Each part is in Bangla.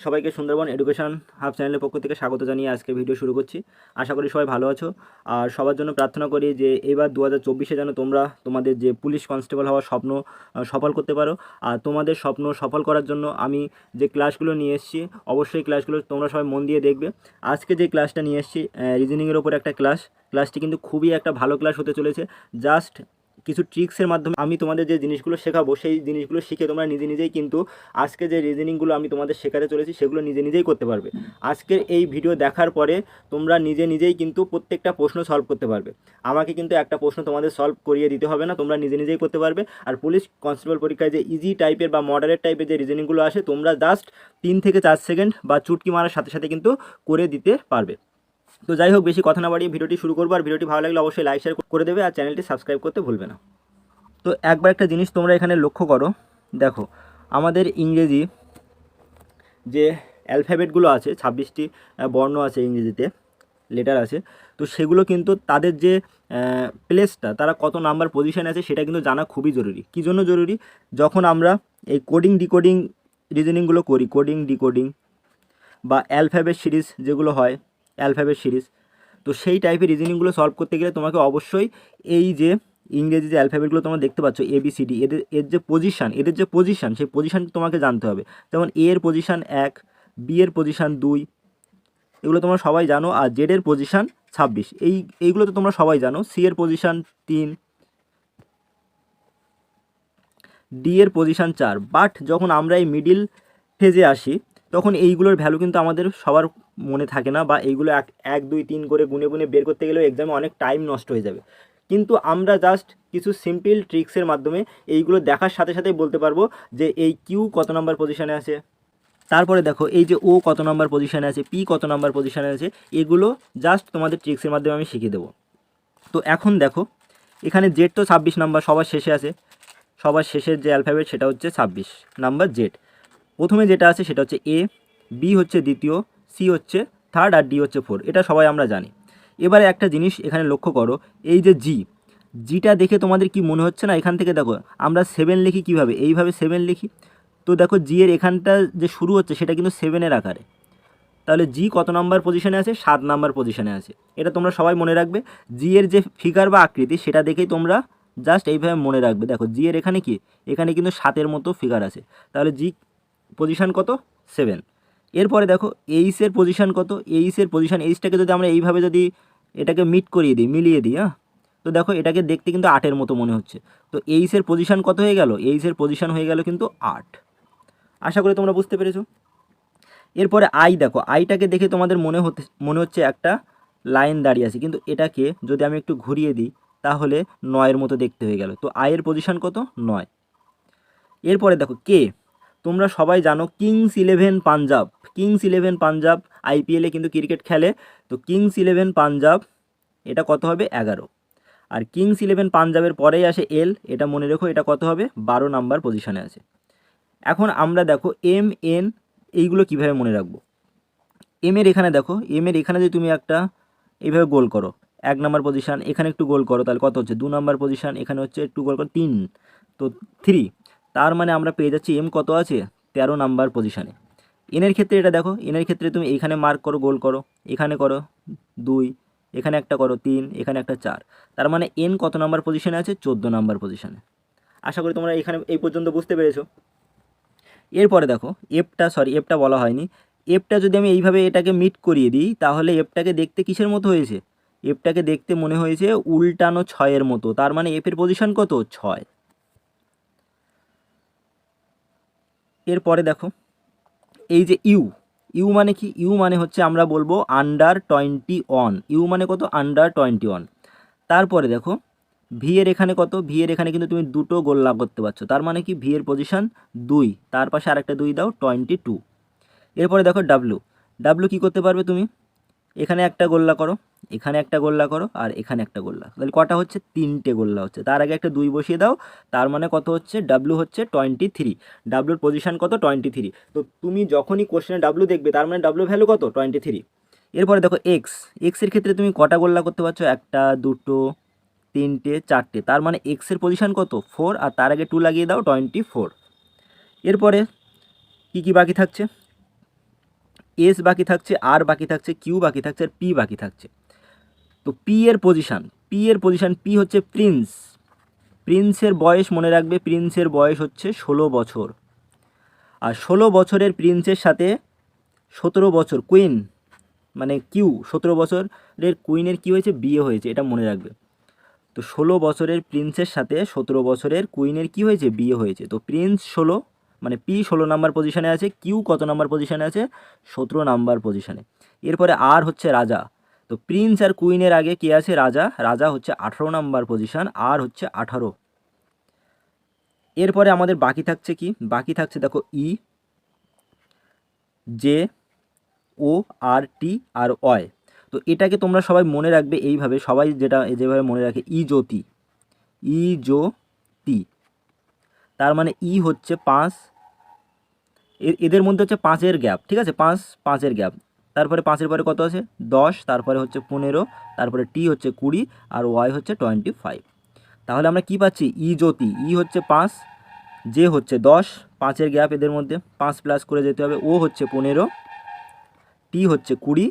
সবাইকে সুন্দরবন এডুকেশন হাব চ্যানেলের পক্ষ থেকে স্বাগত জানিয়ে আজকে ভিডিও শুরু করছি। আশা করি সবাই ভালো আছো। আর সবার জন্য প্রার্থনা করি যে এবার দু হাজার চব্বিশে যেন তোমরা তোমাদের যে পুলিশ কনস্টেবল হওয়ার স্বপ্ন সফল করতে পারো। আর তোমাদের স্বপ্ন সফল করার জন্য আমি যে ক্লাসগুলো নিয়ে এসেছি, অবশ্যই ক্লাসগুলো তোমরা সবাই মন দিয়ে দেখবে। আজকে যে ক্লাসটা নিয়ে এসেছি রিজনিংয়ের ওপর একটা ক্লাস। ক্লাসটি কিন্তু খুবই একটা ভালো ক্লাস হতে চলেছে। জাস্ট কিছু ট্রিক্সের মাধ্যমে আমি তোমাদের যে জিনিসগুলো শেখাবো, সেই জিনিসগুলো শিখে তোমরা নিজে নিজেই কিন্তু আজকে যে রিজনিংগুলো আমি তোমাদের শেখাতে চলেছি, সেগুলো নিজে নিজেই করতে পারবে। আজকের এই ভিডিও দেখার পরে তোমরা নিজে নিজেই কিন্তু প্রত্যেকটা প্রশ্ন সলভ করতে পারবে। আমাকে কিন্তু একটা প্রশ্ন তোমাদের সলভ করিয়ে দিতে হবে না, তোমরা নিজে নিজেই করতে পারবে। আর পুলিশ কনস্টেবল পরীক্ষায় যে ইজি টাইপের বা মডারেট টাইপের যে রিজনিংগুলো আসে, তোমরা জাস্ট তিন থেকে চার সেকেন্ড বা চুটকি মারার সাথে সাথে কিন্তু করে দিতে পারবে। তো যাই হোক, বেশি কথা না বাড়িয়ে ভিডিওটি শুরু করব। আর ভিডিওটি ভালো লাগলে অবশ্যই লাইক শেয়ার করে দেবে আর চ্যানেলটি সাবস্ক্রাইব করতে ভুলবে না। তো একবার একটা জিনিস তোমরা এখানে লক্ষ্য করো। দেখো, আমাদের ইংরেজি যে অ্যালফাবেটগুলো আছে, ছাব্বিশটি বর্ণ আছে ইংরেজিতে লেটার আছে, তো সেগুলো কিন্তু তাদের যে প্লেসটা তারা কত নাম্বার পজিশানে আছে সেটা কিন্তু জানা খুবই জরুরি। কী জন্য জরুরি? যখন আমরা এই কোডিং ডিকোডিং রিজনিংগুলো করি কোডিং ডিকোডিং বা অ্যালফাবেট সিরিজ যেগুলো হয় অ্যালফাবেট সিরিজ। তো সেই টাইপের রিজনিংগুলো সলভ করতে গেলে তোমাকে অবশ্যই এই যে ইংরেজি যে অ্যালফাবেটগুলো তোমরা দেখতে পাচ্ছ এ বি এদের, এর যে পজিশান এদের যে পজিশান সেই পজিশান তোমাকে জানতে হবে। যেমন এ এর পজিশান এক বি এর পজিশান দুই, এগুলো তোমরা সবাই জানো, আর জেড এর পজিশান ছাব্বিশ। এই, এইগুলো তো তোমরা সবাই জানো। সি এর পজিশান তিন ডি এর পজিশান চার। বাট যখন আমরা এই মিডিল ফেজে আসি, তখন এইগুলোর ভ্যালু কিন্তু আমাদের সবার মনে থাকে না বা এইগুলো এক এক, দুই, তিন করে গুনে গুনে বের করতে গেলেও এক্সামে অনেক টাইম নষ্ট হয়ে যাবে। কিন্তু আমরা জাস্ট কিছু সিম্পল ট্রিক্সের মাধ্যমে এইগুলো দেখার সাথে সাথেই বলতে পারব যে এই কিউ কত নাম্বার পজিশানে আছে। তারপরে দেখো, এই যে ও কত নাম্বার পজিশানে আছে পি কত নাম্বার পজিশানে আছে, এগুলো জাস্ট তোমাদের ট্রিক্সের মাধ্যমে আমি শিখিয়ে দেবো। তো এখন দেখো, এখানে জেড তো ছাব্বিশ নাম্বার সবার শেষে আছে। সবার শেষের যে অ্যালফাবেট সেটা হচ্ছে ছাব্বিশ নাম্বার জেড প্রথমে যেটা আছে সেটা হচ্ছে এ বি হচ্ছে দ্বিতীয় সি হচ্ছে থার্ড আর ডি হচ্ছে ফোর এটা সবাই আমরা জানি। এবারে একটা জিনিস এখানে লক্ষ্য করো, এই যে জি জিটা দেখে তোমাদের কি মনে হচ্ছে না? এখান থেকে দেখো, আমরা সেভেন লিখি কীভাবে? এইভাবে সেভেন লিখি। তো দেখো জি এর এখানটা যে শুরু হচ্ছে, সেটা কিন্তু সেভেনের আকারে। তাহলে জি কত নাম্বার পজিশনে আছে? সাত নাম্বার পজিশনে আছে। এটা তোমরা সবাই মনে রাখবে জি এর যে ফিগার বা আকৃতি, সেটা দেখেই তোমরা জাস্ট এইভাবে মনে রাখবে। দেখো জি এর এখানে কি? এখানে কিন্তু সাতের মতো ফিগার আছে। তাহলে জি পজিশান কত? সেভেন এরপরে দেখো এইসের পজিশান কত? এইসের পজিশান এইসটাকে যদি আমরা এইভাবে যদি এটাকে মিট করিয়ে দিই, মিলিয়ে দিই হ্যাঁ? তো দেখো এটাকে দেখতে কিন্তু আটের মতো মনে হচ্ছে। তো এইসের পজিশান কত হয়ে গেল? এইসের পজিশান হয়ে গেল কিন্তু আট। আশা করি তোমরা বুঝতে পেরেছ? এরপরে আই দেখো আইটাকে দেখে তোমাদের মনে হতে, মনে হচ্ছে একটা লাইন দাঁড়িয়ে আছে। কিন্তু এটাকে যদি আমি একটু ঘুরিয়ে দিই, তাহলে নয়ের মতো দেখতে হয়ে গেল। তো আয়ের পজিশান কত? নয়। এরপরে দেখো কে তোমরা সবাই জানো Kings Eleven Punjab Kings Eleven Punjab আইপিএলে কিন্তু ক্রিকেট খেলে। তো কিংস ইলেভেন পাঞ্জাব এটা কত হবে? এগারো। আর কিংস ইলেভেন পাঞ্জাবের পরেই আসে এল এটা মনে রেখো, এটা কত হবে? বারো নাম্বার পজিশনে আছে। এখন আমরা দেখো এম এন এইগুলো কীভাবে মনে রাখব? এম এর এখানে দেখো এম এর এখানে যদি তুমি একটা এইভাবে গোল করো, এক নাম্বার পজিশান এখানে একটু গোল করো, তাহলে কত হচ্ছে? দু নাম্বার পজিশান এখানে হচ্ছে একটু গোল করো, তিন। তো থ্রি তার মানে আমরা পেয়ে যাচ্ছি এম কত আছে? তেরো নাম্বার পজিশানে এনের ক্ষেত্রে এটা দেখো এনের ক্ষেত্রে তুমি এইখানে মার্ক করো গোল করো, এখানে করো দুই, এখানে একটা করো তিন, এখানে একটা চার। তার মানে এন কত নাম্বার পজিশানে আছে? চোদ্দ নাম্বার পজিশানে আশা করি তোমরা এখানে এই পর্যন্ত বুঝতে পেরেছ। এরপরে দেখো এফটা সরি এফটা বলা হয়নি। এফটা যদি আমি এইভাবে এটাকে মিট করিয়ে দিই, তাহলে এফটাকে দেখতে কিসের মতো হয়েছে? এফটাকে দেখতে মনে হয়েছে উল্টানো ছয়ের মতো। তার মানে এফের পজিশন কত? ছয়। এরপরে দেখো, এই যে ইউ ইউ মানে কি? ইউ মানে হচ্ছে আমরা বলব আন্ডার টোয়েন্টি ওয়ান ইউ মানে কত? আন্ডার টোয়েন্টি ওয়ান তারপরে দেখো ভি এর এখানে কত? ভি এর এখানে কিন্তু তুমি দুটো গোল লাভ করতে পারছ। তার মানে কি? ভি এর পজিশন দুই। তার পাশে আরেকটা দুই দাও টোয়েন্টি টু এরপরে দেখো ডাব্লু ডাব্লু কী করতে পারবে তুমি? এখানে একটা গোল্লা করো, এখানে একটা গোল্লা করো আর এখানে একটা গোল্লা। তাহলে কটা হচ্ছে? তিনটে গোল্লা হচ্ছে। তার আগে একটা দুই বসিয়ে দাও, তার মানে কত হচ্ছে? ডাব্লু হচ্ছে টোয়েন্টি থ্রি ডাব্লুর পজিশান কত? টোয়েন্টি থ্রি তো তুমি যখনই কোশ্চেনে ডাব্লু দেখবে, তার মানে ডাব্লু ভ্যালু কত? টোয়েন্টি থ্রি এরপরে দেখো এক্স এক্সের ক্ষেত্রে তুমি কটা গোল্লা করতে পারছ? একটা, দুটো, তিনটে, চারটে। তার মানে এক্সের পজিশন কত? ফোর আর তার আগে টু লাগিয়ে দাও টোয়েন্টি ফোর এরপরে কী কী বাকি থাকছে? এস বাকি থাকছে আর বাকি থাকছে কিউ বাকি থাকছে, আর পি বাকি থাকছে। তো পি এর পজিশান পি এর পজিশান পি হচ্ছে প্রিন্স প্রিন্সের বয়স মনে রাখবে প্রিন্সের বয়স হচ্ছে ষোলো বছর। আর ষোলো বছরের প্রিন্সের সাথে সতেরো বছর কুইন মানে কিউ সতেরো বছরের কুইনের কী হয়েছে? বিয়ে হয়েছে, এটা মনে রাখবে। তো ষোলো বছরের প্রিন্সের সাথে সতেরো বছরের কুইনের কী হয়েছে? বিয়ে হয়েছে। তো প্রিন্স ষোলো মানে পি ষোলো নাম্বার পজিশানে আছে কিউ কত নাম্বার পজিশানে আছে? সতেরো নাম্বার পজিশানে এরপরে আর হচ্ছে রাজা। তো প্রিন্স আর কুইনের আগে কে আছে? রাজা। রাজা হচ্ছে আঠারো নাম্বার পজিশান আর হচ্ছে আঠারো। এরপরে আমাদের বাকি থাকছে কি? বাকি থাকছে দেখো ই জে ও আর টি আর অয় তো এটাকে তোমরা সবাই মনে রাখবে এইভাবে, সবাই যেটা, যেভাবে মনে রাখে ই জ্যোতি ই জ্যোতি তার মানে ই হচ্ছে পাঁচ। এদের মধ্যে হচ্ছে পাঁচের গ্যাপ, ঠিক আছে? পাঁচ, পাঁচের গ্যাপ। তারপরে পাঁচের পরে কত আছে? দশ, তারপরে হচ্ছে পনেরো, তারপরে টি হচ্ছে কুড়ি আর ওয়াই হচ্ছে টোয়েন্টি ফাইভ তাহলে আমরা কি পাচ্ছি? ই জ্যোতি। ই হচ্ছে পাঁচ যে হচ্ছে দশ, পাঁচের গ্যাপ এদের মধ্যে। পাঁচ প্লাস করে যেতে হবে, ও হচ্ছে পনেরো, টি হচ্ছে কুড়ি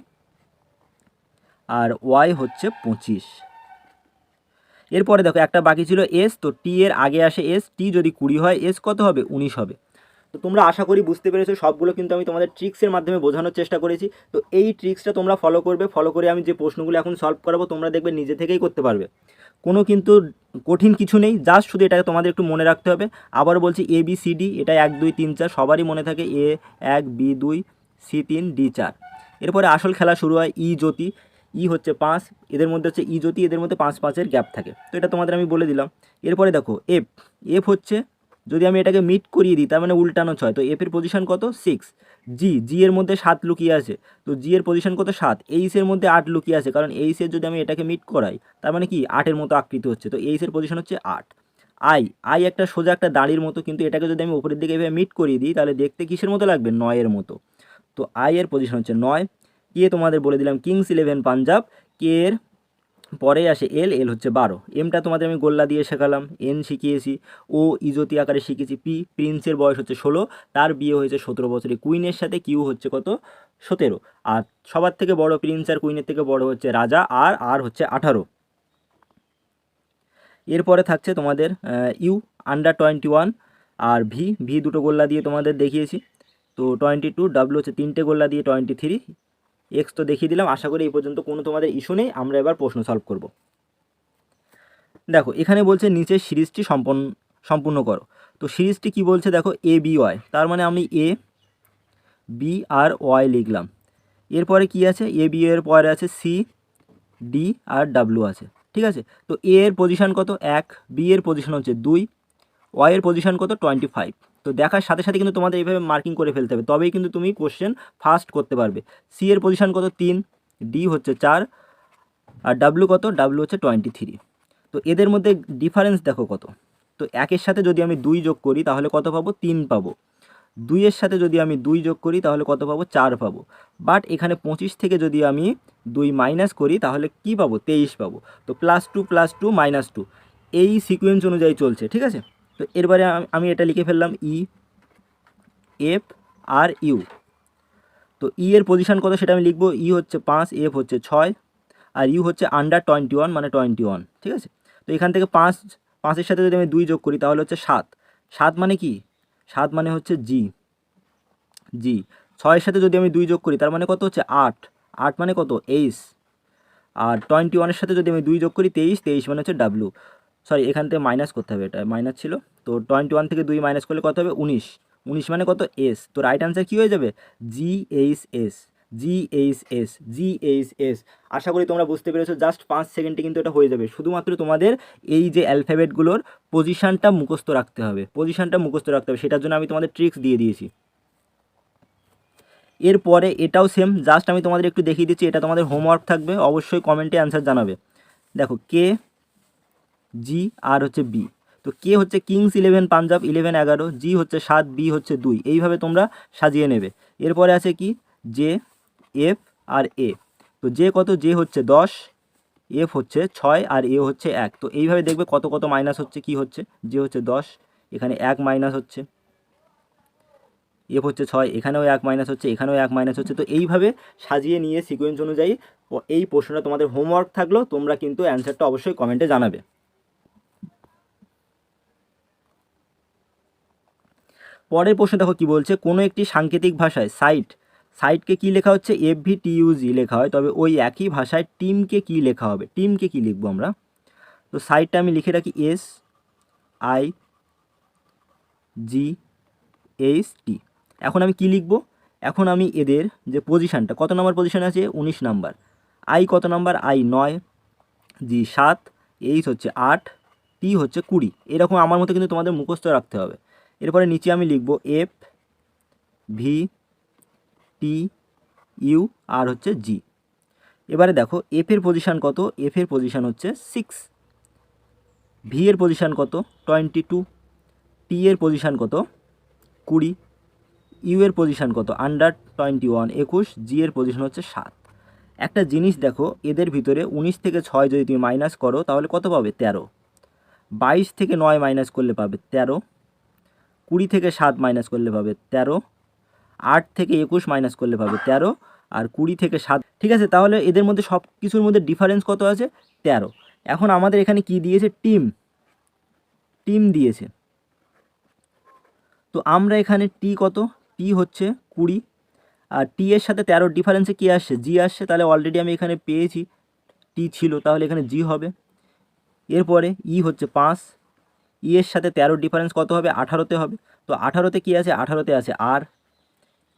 আর ওয়াই হচ্ছে পঁচিশ। এরপরে দেখো, একটা বাকি ছিল এস তো টি এর আগে আসে এস টি যদি কুড়ি হয় এস কত হবে? উনিশ হবে। তো তোমরা আশা করি বুঝতে পেরেছ, সবগুলো কিন্তু আমি তোমাদের ট্রিক্সের মাধ্যমে বোঝানোর চেষ্টা করেছি। তো এই ট্রিক্সটা তোমরা ফলো করবে ফলো করে আমি যে প্রশ্নগুলো এখন সলভ করাবো, তোমরা দেখবে নিজে থেকেই করতে পারবে। কোনো কিন্তু কঠিন কিছু নেই জাস্ট শুধু এটাকে তোমাদের একটু মনে রাখতে হবে। আবার বলছি এ বি সি ডি এটা এক, দুই, তিন, চার, সবারই মনে থাকে এ এক বি দুই সি তিন ডি চার। এরপরে আসল খেলা শুরু হয় ই জ্যোতি। ই হচ্ছে পাঁচ, এদের মধ্যে হচ্ছে ই জ্যোতি এদের মধ্যে পাঁচ পাঁচের গ্যাপ থাকে। তো এটা তোমাদের আমি বলে দিলাম। এরপরে দেখো, এফ এফ হচ্ছে যদি আমি এটাকে মিট করিয়ে দিই, তার মানে উল্টানো ছয়, তো এফের পজিশন কত? সিক্স জি জি এর মধ্যে সাত লুকিয়ে আছে, তো জি এর পজিশন কত? সাত। এইসের মধ্যে আট লুকিয়ে আছে, কারণ এইসের যদি আমি এটাকে মিট করাই, তার মানে কি? আটের মতো আকৃতি হচ্ছে, তো এইসের পজিশন হচ্ছে আট। আই আই একটা সোজা একটা দাঁড়ির মতো, কিন্তু এটাকে যদি আমি উপরের দিকে এভাবে মিট করিয়ে দিই, তাহলে দেখতে কিসের মতো লাগবে? নয়ের মতো। তো আই এর পজিশন হচ্ছে নয় কে তোমাদের বলে দিলাম কিংস ইলেভেন পাঞ্জাব কে এর পরে আসে এল এল হচ্ছে বারো। এমটা তোমাদের আমি গোল্লা দিয়ে শেখালাম এন শিখিয়েছি ও ইজতি আকারে শিখেছি পি প্রিন্সের বয়স হচ্ছে ষোলো, তার বিয়ে হয়েছে সতেরো বছরে। কুইনের সাথে কিউ হচ্ছে কত? সতেরো। আর সবার থেকে বড় প্রিন্স আর কুইনের থেকে বড় হচ্ছে রাজা, আর আর হচ্ছে আঠারো। এরপরে থাকছে তোমাদের ইউ আন্ডার টোয়েন্টি ওয়ান আর ভি ভি দুটো গোল্লা দিয়ে তোমাদের দেখিয়েছি। তো টোয়েন্টি টু ডাব্লু হচ্ছে তিনটে গোল্লা দিয়ে টোয়েন্টি থ্রি এক্স তো দেখিয়ে দিলাম, আশা করি এই পর্যন্ত কোনো তোমাদের ইস্যু নেই। আমরা এবার প্রশ্ন সলভ করব। দেখো, এখানে বলছে নিচের সিরিজটি সম্পন্ন, সম্পূর্ণ করো। তো সিরিজটি কি বলছে? দেখো এ বি ওয়াই তার মানে আমি এ বি আর ওয়াই লিখলাম। এরপরে কি আছে? এ বি এর পরে আছে সি ডি আর ডাব্লু আছে। ঠিক আছে? তো এ এর পজিশন কত? এক। বি এর পজিশন হচ্ছে দুই। ওয়াই এর পজিশন কত? টোয়েন্টি ফাইভ তো দেখার সাথে সাথে কিন্তু তোমাদের এইভাবে মার্কিং করে ফেলতে হবে। তবেই কিন্তু তুমি কোশ্চেন ফার্স্ট করতে পারবে। সি এর পজিশন কত? তিন। ডি হচ্ছে চার। আর ডাব্লু কত? ডাব্লু হচ্ছে টোয়েন্টি থ্রি তো এদের মধ্যে ডিফারেন্স দেখো কত। তো একের সাথে যদি আমি দুই যোগ করি, তাহলে কত পাবো? তিন পাবো। দুইয়ের সাথে যদি আমি দুই যোগ করি, তাহলে কত পাবো? চার পাবো। বাট এখানে পঁচিশ থেকে যদি আমি দুই মাইনাস করি, তাহলে কি পাবো? তেইশ পাবো। তো plus two plus two minus two এই সিকোয়েন্স অনুযায়ী চলছে, ঠিক আছে? তো এরবারে আম- এটা লিখে ফেললাম ই এফ আর ইউ তো ই এর পজিশন কত সেটা আমি লিখব? ই হচ্ছে পাঁচ এফ হচ্ছে ছয়, আর ইউ হচ্ছে আন্ডার টোয়েন্টি ওয়ান মানে টোয়েন্টি ওয়ান ঠিক আছে? তো এখান থেকে পাঁচ, পাঁচের সাথে যদি আমি দুই যোগ করি, তাহলে হচ্ছে সাত। সাত মানে কি? সাত মানে হচ্ছে জি জি ছয়ের সাথে যদি আমি দুই যোগ করি, তার মানে কত হচ্ছে আট। আট মানে কত? এইচ আর টোয়েন্টি ওয়ানের সাথে যদি আমি দুই যোগ করি, তেইশ তেইশ মানে হচ্ছে ডাব্লু সরি এখান থেকে মাইনাস করতে হবে এটা। মাইনাস ছিল, তো টোয়েন্টি ওয়ান থেকে দুই মাইনাস করলে কত হবে? উনিশ। উনিশ মানে কত? এস তো রাইট অ্যান্সার কী হয়ে যাবে? G H S G H S G H S আশা করি তোমরা বুঝতে পেরেছ জাস্ট পাঁচ সেকেন্ডে কিন্তু এটা হয়ে যাবে। শুধুমাত্র তোমাদের এই যে অ্যালফাবেটগুলোর পজিশানটা মুখস্থ রাখতে হবে। পজিশানটা মুখস্থ রাখতে হবে। সেটার জন্য আমি তোমাদের ট্রিক্স দিয়ে দিয়েছি। এরপরে এটাও সেম জাস্ট আমি তোমাদের একটু দেখিয়ে দিচ্ছি, এটা তোমাদের হোমওয়ার্ক থাকবে। অবশ্যই কমেন্টে অ্যান্সার জানাবে। দেখো কে জি আর হচ্ছে বি তো কে হচ্ছে কিংস ইলেভেন পাঞ্জাব ইলেভেন এগারো। জি হচ্ছে সাত বি হচ্ছে দুই। এইভাবে তোমরা সাজিয়ে নেবে। এরপরে আছে কি? জে এফ আর এ তো জে কত? জে হচ্ছে দশ এফ হচ্ছে ছয় আর এ হচ্ছে এক। তো এইভাবে দেখবে কত কত মাইনাস হচ্ছে, কি হচ্ছে? জে হচ্ছে দশ, এখানে এক মাইনাস হচ্ছে। এফ হচ্ছে ছয়, এখানেও এক মাইনাস হচ্ছে, এখানেও এক মাইনাস হচ্ছে। তো এইভাবে সাজিয়ে নিয়ে সিকোয়েন্স অনুযায়ী এই প্রশ্নটা তোমাদের হোমওয়ার্ক থাকল, তোমরা কিন্তু অ্যান্সারটা অবশ্যই কমেন্টে জানাবে। পরের প্রশ্ন দেখো কি বলছে? কোনো একটি সাংকেতিক ভাষায় সাইট সাইটকে কি লেখা হচ্ছে? এফ ভি টিউজি লেখা হয়। তবে ওই একই ভাষায় টিমকে কি লেখা হবে? টিমকে কি লিখব আমরা? তো সাইটটা আমি লিখে রাখি S I G H T এখন আমি কি লিখব? এখন আমি এদের যে পজিশানটা কত নম্বর পজিশন আছে? উনিশ নাম্বার আই কত নাম্বার আই নয় জি সাত এইচ হচ্ছে আট টি হচ্ছে কুড়ি। এরকম আমার মতো কিন্তু তোমাদের মুখস্থ রাখতে হবে। এরপরে নিচে আমি লিখব F V T U R হচ্ছে জি এবারে দেখো এফ এর পজিশান কত? এফ এর পজিশান হচ্ছে সিক্স ভি এর পজিশান কত? টোয়েন্টি টু টি এর পজিশান কত? কুড়ি। ইউ এর পজিশান কত? আন্ডার টোয়েন্টি ওয়ান একুশ। জি এর পজিশান হচ্ছে সাত। একটা জিনিস দেখো, এদের ভিতরে উনিশ থেকে ছয় যদি তুমি মাইনাস করো, তাহলে কত পাবে? তেরো। বাইশ থেকে নয় মাইনাস করলে পাবে তেরো। কুড়ি থেকে সাত মাইনাস করলে পাবে তেরো, আট থেকে একুশ মাইনাস করলে পাবে তেরো, আর কুড়ি থেকে সাত, ঠিক আছে? তাহলে এদের মধ্যে সব কিছুর মধ্যে ডিফারেন্স কত আছে? তেরো। এখন আমাদের এখানে কি দিয়েছে? টিম। টিম দিয়েছে। তো আমরা এখানে টি কত? টি হচ্ছে কুড়ি। আর টি এর সাথে তেরোর ডিফারেন্সে কী আসছে? জি আসছে, তাহলে অলরেডি আমি এখানে পেয়েছি। টি ছিল, তাহলে এখানে জি হবে। এরপরে ই হচ্ছে পাঁচ। ই এর সাথে তেরোর ডিফারেন্স কত হবে? আঠারোতে হবে। তো আঠারোতে কী আছে? আঠারোতে আছে আর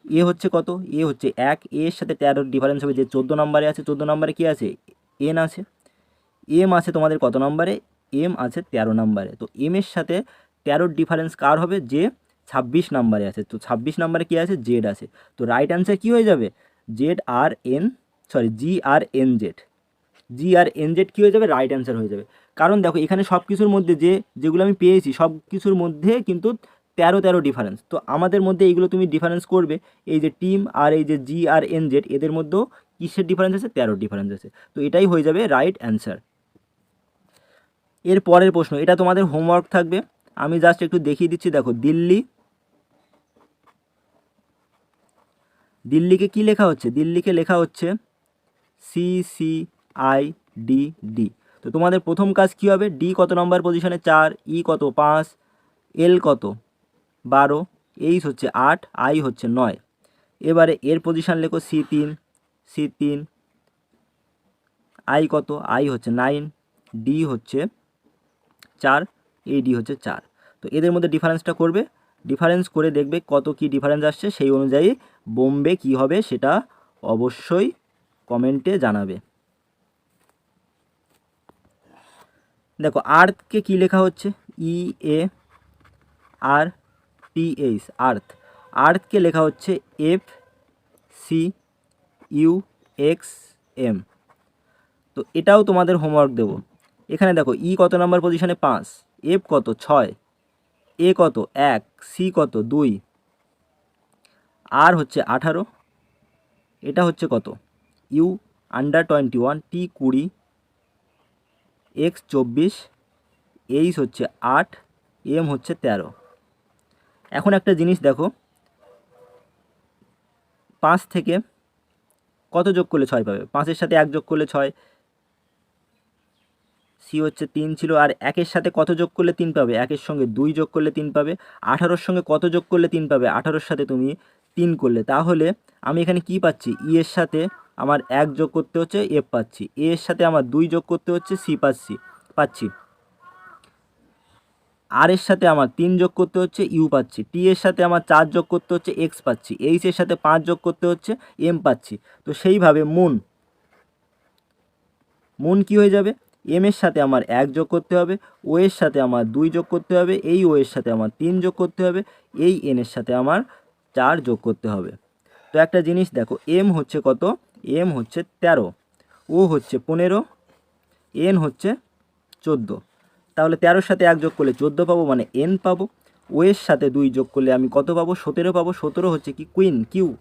এ হচ্ছে কত? এ হচ্ছে এক। এর সাথে তেরোর ডিফারেন্স হবে যে চোদ্দ নম্বরে আছে। চোদ্দ নম্বরে কী আছে? এন আছে। এম আছে তোমাদের কত নম্বরে? এম আছে তেরো নম্বরে। তো এম এর সাথে তেরোর ডিফারেন্স কার হবে? যে ছাব্বিশ নাম্বারে আছে। তো ছাব্বিশ নাম্বারে কী আছে? জেড আছে। তো রাইট অ্যান্সার কী হয়ে যাবে? Z R N sorry G R N Z G R N Z কী হয়ে যাবে? রাইট অ্যান্সার হয়ে যাবে। কারণ দেখো, এখানে সব কিছুর মধ্যে যে, যেগুলো আমি পেয়েছি সব কিছুর মধ্যে কিন্তু তেরো তেরো ডিফারেন্স তো আমাদের মধ্যে এইগুলো তুমি ডিফারেন্স করবে। এই যে টিম আর এই যে জি আর এন জেড এদের মধ্যেও কিসের ডিফারেন্স আছে? তেরো ডিফারেন্স আছে। তো এটাই হয়ে যাবে রাইট অ্যান্সার এর পরের প্রশ্ন, এটা তোমাদের হোমওয়ার্ক থাকবে। আমি জাস্ট একটু দেখিয়ে দিচ্ছি, দেখো, দিল্লি। দিল্লিকে কি লেখা হচ্ছে? দিল্লিকে লেখা হচ্ছে C C I D D তো তোমাদের প্রথম কাজ কী হবে? ডি কত নম্বর পজিশনে চার ই কত? পাঁচ এল কত? বারো এইচ হচ্ছে আট আই হচ্ছে নয়। এবারে এর পজিশান লেখো সি তিন সি তিন আই কত? আই হচ্ছে নাইন ডি হচ্ছে চার এই ডি হচ্ছে চার। তো এদের মধ্যে ডিফারেন্সটা করবে। ডিফারেন্স করে দেখবে কত কি ডিফারেন্স আসছে, সেই অনুযায়ী বোম্বে কি হবে সেটা অবশ্যই কমেন্টে জানাবে। দেখো আর্থকে কি লেখা হচ্ছে? ই এ আর টি এইচ আর্থ আর্থকে লেখা হচ্ছে F C U X M তো এটাও তোমাদের হোমওয়ার্ক দেবো। এখানে দেখো ই কত নাম্বার পজিশনে পাঁচ। এফ কত? ছয়। এ কত? এক। সি কত? দুই। আর হচ্ছে আঠারো। এটা হচ্ছে কত? U under twenty one T কুড়ি। এক্স চব্বিশ, এইচ হচ্ছে আট, এম হচ্ছে তেরো। এখন একটা জিনিস দেখো। পাঁচ থেকে কত যোগ করলে ছয় পাবে? পাঁচের সাথে এক যোগ করলে ছয়, সি হচ্ছে তিন ছিল, আর একের সাথে কত যোগ করলে তিন পাবে? একের সঙ্গে দুই যোগ করলে তিন পাবে। আঠারোর সঙ্গে কত যোগ করলে তিন পাবে? আঠারোর সাথে তুমি তিন করলে। তাহলে আমি এখানে কি পাচ্ছি? ই এর সাথে আমার এক যোগ করতে হচ্ছে এফ পাচ্ছি। এ এর সাথে আমার দুই যোগ করতে হচ্ছে, সি পাচ্ছি পাচ্ছি। আর এর সাথে আমার তিন যোগ করতে হচ্ছে, ইউ পাচ্ছি। টি এর সাথে আমার চার যোগ করতে হচ্ছে, এক্স পাচ্ছি। এইচ এর সাথে পাঁচ যোগ করতে হচ্ছে, এম পাচ্ছি। তো সেইভাবে মুন। মুন কি হয়ে যাবে? এম এর সাথে আমার এক যোগ করতে হবে, ও এর সাথে আমার দুই যোগ করতে হবে, এই ও এর সাথে আমার তিন যোগ করতে হবে, এই এন এর সাথে আমার চার যোগ করতে হবে। তো একটা জিনিস দেখো, এম হচ্ছে কত? এম হচ্ছে তেরো ও হচ্ছে পনেরো, এন হচ্ছে চোদ্দ। তাহলে তেরোর সাথে এক যোগ করলে চোদ্দ পাবো মানে এন পাবো। ও এর সাথে দুই যোগ করলে আমি কত পাবো? সতেরো পাবো। সতেরো হচ্ছে কি? Queen, Q.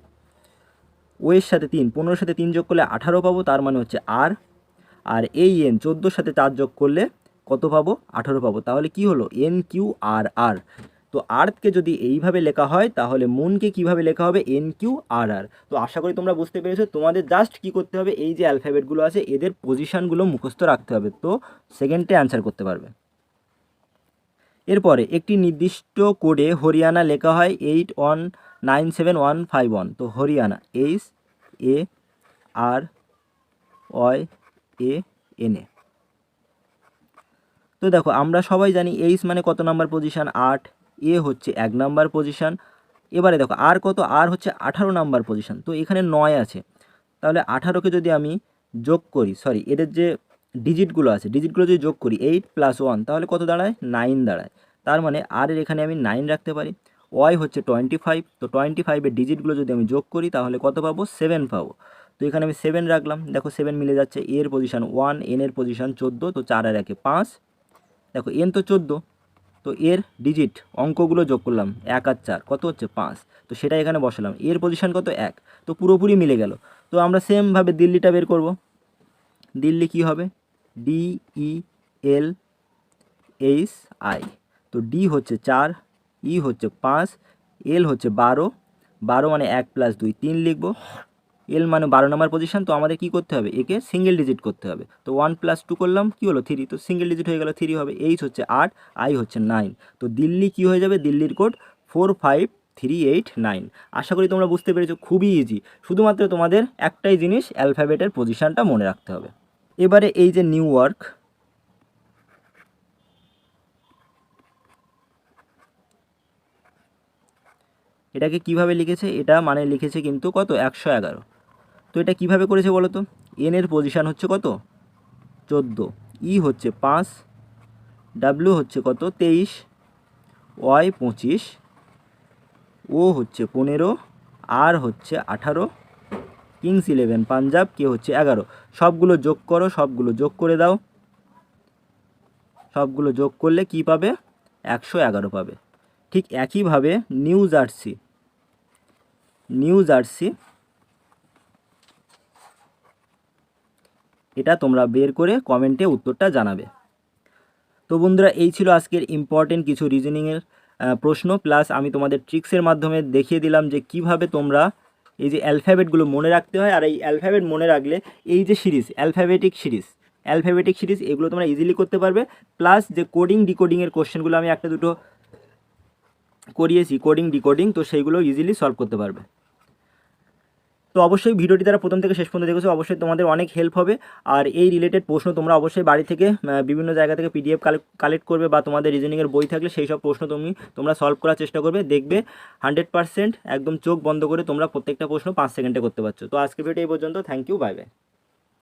ও এর সাথে তিন, পনেরোর সাথে তিন যোগ করলে আঠারো পাবো, তার মানে হচ্ছে আর। আর এই এন চোদ্দোর সাথে চার যোগ করলে কত পাবো? আঠারো পাবো। তাহলে কি হলো? N, Q, R R. তো আর্থকে যদি এইভাবে লেখা হয়, তাহলে মুনকে কীভাবে লেখা হবে? N Q R R. তো আশা করি তোমরা বুঝতে পেরেছ, তোমাদের জাস্ট কি করতে হবে? এই যে অ্যালফাবেটগুলো আছে, এদের পজিশানগুলো মুখস্থ রাখতে হবে। তো সেকেন্ডে অ্যান্সার করতে পারবে। এরপরে একটি নির্দিষ্ট কোডে হরিয়ানা লেখা হয়, eight one nine seven one five one. তো Haryana H A R Y A N A তো দেখো, আমরা সবাই জানি এইচ মানে কত নাম্বার পজিশান? আট। এ হচ্ছে এক নাম্বার পজিশান এবারে দেখো, আর কত? আর হচ্ছে আঠারো নাম্বার পজিশান তো এখানে নয় আছে। তাহলে আঠারোকে যদি আমি যোগ করি সরি এদের যে ডিজিটগুলো আছে ডিজিটগুলো যদি যোগ করি এইট প্লাস ওয়ান তাহলে কত দাঁড়ায়? নাইন দাঁড়ায়। তার মানে আর এর এখানে আমি নাইন রাখতে পারি। ওয়াই হচ্ছে টোয়েন্টি ফাইভ তো টোয়েন্টি ফাইভের ডিজিটগুলো যদি আমি যোগ করি, তাহলে কত পাবো? সেভেন পাবো। তো এখানে আমি সেভেন রাখলাম। দেখো সেভেন মিলে যাচ্ছে এর পজিশান ওয়ান এন এর পজিশান চোদ্দ, তো চার আর একে পাঁচ। দেখো এন তো চোদ্দ তো এর ডিজিট অঙ্কগুলো যোগ করলাম এক আর চার, কত হচ্ছে পাঁচ? তো সেটা এখানে বসালাম। এর পজিশান কত? এক। তো পুরোপুরি মিলে গেল। তো আমরা সেমভাবে দিল্লিটা বের করব। দিল্লি কি হবে? D E L H I তো ডি হচ্ছে চার ই হচ্ছে পাঁচ এল হচ্ছে বারো। বারো মানে এক প্লাস দুই, তিন লিখব। এল মানে বারো নম্বর পজিশন তো আমাদের কি করতে হবে? একে সিঙ্গেল ডিজিট করতে হবে। তো ওয়ান প্লাস টু করলাম, কী হলো? থ্রি তো সিঙ্গেল ডিজিট হয়ে গেল থ্রি হবে। এইচ হচ্ছে আট আই হচ্ছে নাইন তো দিল্লি কি হয়ে যাবে? দিল্লির code four five three eight nine আশা করি তোমরা বুঝতে পেরেছ, খুবই ইজি শুধুমাত্র তোমাদের একটাই জিনিস অ্যালফাবেটের পজিশনটা মনে রাখতে হবে। এবারে এই যে নিউ ওয়ার্ক এটাকে কীভাবে লিখেছে? এটা মানে লিখেছে কিন্তু কত? একশো এগারো। তো এটা কীভাবে করেছে বলো তো? এন এর পজিশান হচ্ছে কত? চোদ্দ। ই হচ্ছে পাঁচ। ডাব্লিউ হচ্ছে কত? তেইশ। ওয়াই পঁচিশ। ও হচ্ছে পনেরো। আর হচ্ছে আঠারো। কিংস ইলেভেন পাঞ্জাব কে হচ্ছে এগারো। সবগুলো যোগ করো, সবগুলো যোগ করে দাও। সবগুলো যোগ করলে কি পাবে? একশো এগারো পাবে। ঠিক একইভাবে নিউ জার্সি নিউ জার্সি এটা তোমরা বের করে কমেন্টে উত্তরটা জানাবে। তো বন্ধুরা, এই ছিল আজকের ইম্পর্টেন্ট কিছু রিজনিংয়ের প্রশ্ন। প্লাস আমি তোমাদের ট্রিক্সের মাধ্যমে দেখিয়ে দিলাম যে কীভাবে তোমরা এই যে অ্যালফাবেটগুলো মনে রাখতে হয়। আর এই অ্যালফাবেট মনে রাখলে এই যে series alphabetic series alphabetic series এগুলো তোমরা ইজিলি করতে পারবে। প্লাস যে কোডিং ডিকোডিংয়ের কোশ্চেনগুলো আমি একটা দুটো করিয়েছি কোডিং ডিকোডিং তো সেইগুলো ইজিলি সলভ করতে পারবে। তো অবশ্যই ভিডিওটি তারা প্রথম থেকে শেষ পর্যন্ত দেখেছ, অবশ্যই তোমাদের অনেক হেল্প হবে। আর এই রিলেটেড প্রশ্ন তোমরা অবশ্যই বাড়ি থেকে বিভিন্ন জায়গা থেকে পিডিএফ কালেক্ট করবে বা তোমাদের রিজনিংয়ের বই থাকলে সেই সব প্রশ্ন তুমি, তোমরা সলভ করার চেষ্টা করবে। দেখবে হান্ড্রেড পার্সেন্ট একদম চোখ বন্ধ করে তোমরা প্রত্যেকটা প্রশ্ন পাঁচ সেকেন্ডে করতে পারছ। তো আজকে ভিডিও এই পর্যন্ত। Thank you bye bye